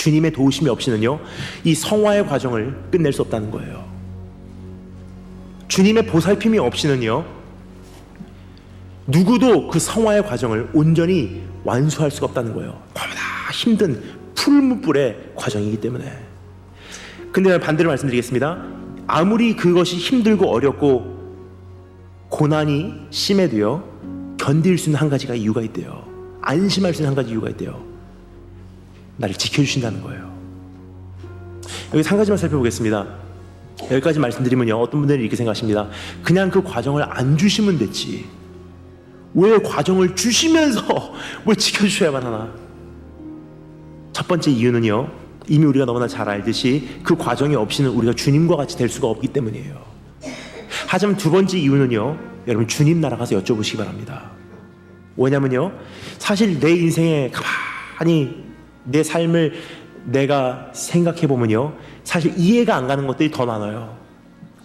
주님의 도우심이 없이는요, 이 성화의 과정을 끝낼 수 없다는 거예요. 주님의 보살핌이 없이는요, 누구도 그 성화의 과정을 온전히 완수할 수가 없다는 거예요. 너무나 힘든 풀무불의 과정이기 때문에. 근데 반대로 말씀드리겠습니다. 아무리 그것이 힘들고 어렵고 고난이 심해도요, 견딜 수 있는 한 가지가 이유가 있대요. 안심할 수 있는 한 가지 이유가 있대요. 나를 지켜주신다는 거예요. 여기 한 가지만 살펴보겠습니다. 여기까지 말씀드리면요, 어떤 분들은 이렇게 생각하십니다. 그냥 그 과정을 안 주시면 됐지. 왜 과정을 주시면서 왜 지켜주셔야만 하나? 첫 번째 이유는요, 이미 우리가 너무나 잘 알듯이 그 과정이 없이는 우리가 주님과 같이 될 수가 없기 때문이에요. 하지만 두 번째 이유는요, 여러분 주님 나라 가서 여쭤보시기 바랍니다. 왜냐면요, 사실 내 인생에 가만히 내 삶을 내가 생각해 보면요, 사실 이해가 안 가는 것들이 더 많아요.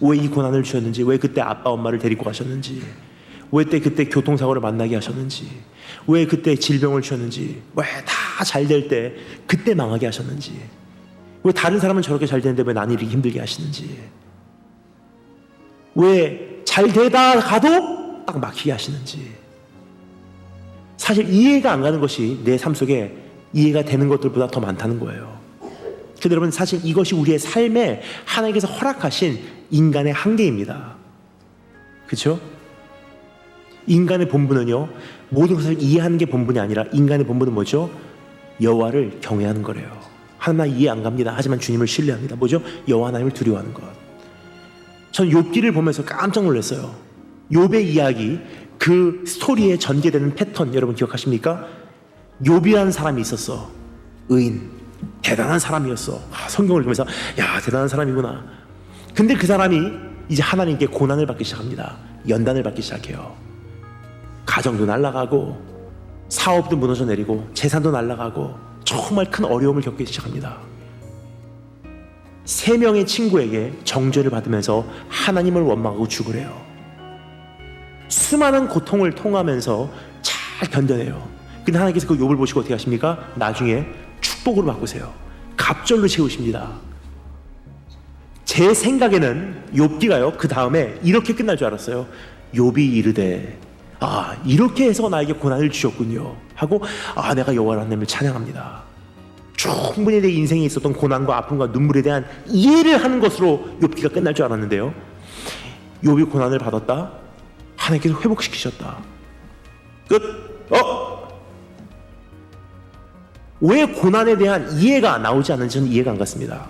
왜 이 고난을 주셨는지, 왜 그때 아빠 엄마를 데리고 가셨는지, 왜 때 그때 교통사고를 만나게 하셨는지, 왜 그때 질병을 주셨는지, 왜 다 잘 될 때 그때 망하게 하셨는지, 왜 다른 사람은 저렇게 잘 되는데 왜 나는 이렇게 힘들게 하시는지, 왜 잘 되다 가도 딱 막히게 하시는지, 사실 이해가 안 가는 것이 내 삶 속에 이해가 되는 것들보다 더 많다는 거예요. 근데 여러분 사실 이것이 우리의 삶에 하나님께서 허락하신 인간의 한계입니다. 그렇죠? 인간의 본분은요 모든 것을 이해하는 게 본분이 아니라 인간의 본분은 뭐죠? 여호와를 경외하는 거래요. 하나님 이해 안 갑니다. 하지만 주님을 신뢰합니다. 뭐죠? 여호와 하나님을 두려워하는 것. 전 욥기를 보면서 깜짝 놀랐어요. 욥의 이야기 그 스토리에 전개되는 패턴 여러분 기억하십니까? 욥이라는 사람이 있었어. 의인. 대단한 사람이었어. 아, 성경을 읽으면서 야 대단한 사람이구나. 근데 그 사람이 이제 하나님께 고난을 받기 시작합니다. 연단을 받기 시작해요. 가정도 날아가고 사업도 무너져 내리고 재산도 날아가고 정말 큰 어려움을 겪기 시작합니다. 세 명의 친구에게 정죄를 받으면서 하나님을 원망하고 죽으래요. 수많은 고통을 통하면서 잘 견뎌내요. 근데 하나님께서 그 욥을 보시고 어떻게 하십니까? 나중에 축복으로 바꾸세요. 갑절로 채우십니다. 제 생각에는 욥기가요. 그 다음에 이렇게 끝날 줄 알았어요. 욥이 이르되 아 이렇게 해서 나에게 고난을 주셨군요. 하고 아 내가 여호와 하나님을 찬양합니다. 충분히 내 인생에 있었던 고난과 아픔과 눈물에 대한 이해를 하는 것으로 욥기가 끝날 줄 알았는데요. 욥이 고난을 받았다. 하나님께서 회복시키셨다. 끝. 어? 왜 고난에 대한 이해가 나오지 않는지 저는 이해가 안 갔습니다.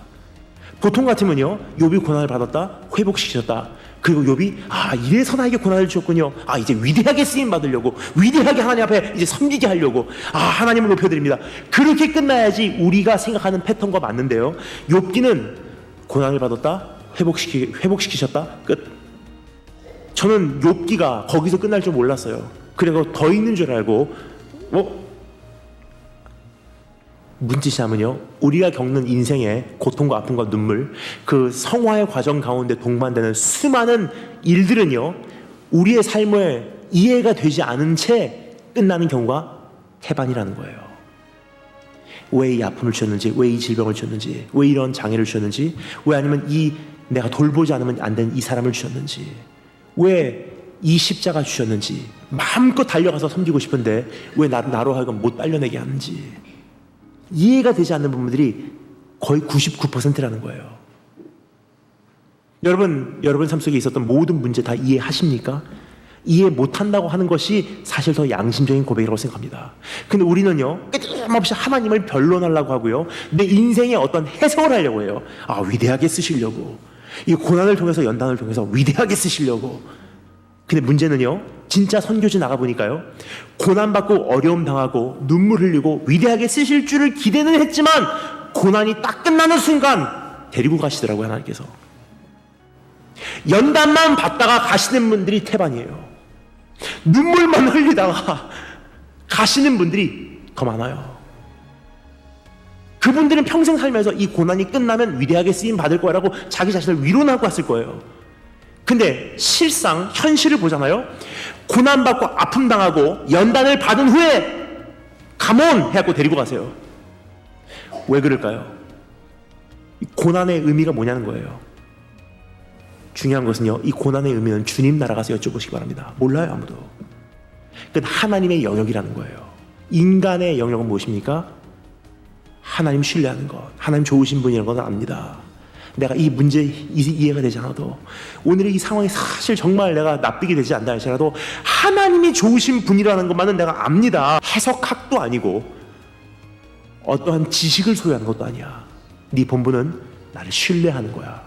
보통 같으면요, 욥이 고난을 받았다, 회복시키셨다. 그리고 욥이 아 이래서 나에게 고난을 주셨군요. 아 이제 위대하게 쓰임 받으려고, 위대하게 하나님 앞에 이제 섬기게 하려고, 아 하나님을 높여드립니다. 그렇게 끝나야지 우리가 생각하는 패턴과 맞는데요. 욥기는 고난을 받았다, 회복시키 회복시키셨다, 끝. 저는 욥기가 거기서 끝날 줄 몰랐어요. 그리고 더 있는 줄 알고, 어 문지시하면요 우리가 겪는 인생의 고통과 아픔과 눈물 그 성화의 과정 가운데 동반되는 수많은 일들은요 우리의 삶을 이해가 되지 않은 채 끝나는 경우가 태반이라는 거예요. 왜 이 아픔을 주셨는지 왜 이 질병을 주셨는지 왜 이런 장애를 주셨는지 왜 아니면 이 내가 돌보지 않으면 안 되는 이 사람을 주셨는지 왜 이 십자가 주셨는지 마음껏 달려가서 섬기고 싶은데 왜 나, 나로 하여금 못 달려내게 하는지 이해가 되지 않는 부분들이 거의 99%라는 거예요. 여러분, 여러분 삶 속에 있었던 모든 문제 다 이해하십니까? 이해 못한다고 하는 것이 사실 더 양심적인 고백이라고 생각합니다. 근데 우리는요, 끊임없이 하나님을 변론하려고 하고요, 내 인생에 어떤 해석을 하려고 해요. 아, 위대하게 쓰시려고. 이 고난을 통해서 연단을 통해서 위대하게 쓰시려고. 근데 문제는요, 진짜 선교지 나가보니까요, 고난받고 어려움 당하고 눈물 흘리고 위대하게 쓰실 줄을 기대는 했지만, 고난이 딱 끝나는 순간 데리고 가시더라고요, 하나님께서. 연단만 받다가 가시는 분들이 태반이에요. 눈물만 흘리다가 가시는 분들이 더 많아요. 그분들은 평생 살면서 이 고난이 끝나면 위대하게 쓰임 받을 거라고 자기 자신을 위로하고 왔을 거예요. 근데 실상 현실을 보잖아요. 고난받고 아픔 당하고 연단을 받은 후에 감온 해갖고 데리고 가세요. 왜 그럴까요? 이 고난의 의미가 뭐냐는 거예요. 중요한 것은요, 이 고난의 의미는 주님 나라 가서 여쭤보시기 바랍니다. 몰라요, 아무도. 그건 하나님의 영역이라는 거예요. 인간의 영역은 무엇입니까? 하나님 신뢰하는 것, 하나님 좋으신 분이라는 건 압니다. 내가 이 문제 이- 이해가 되지 않아도 오늘의 이 상황이 사실 정말 내가 납득이 되지 않다 할지라도 하나님이 좋으신 분이라는 것만은 내가 압니다. 해석학도 아니고 어떠한 지식을 소유하는 것도 아니야. 네 본분은 나를 신뢰하는 거야.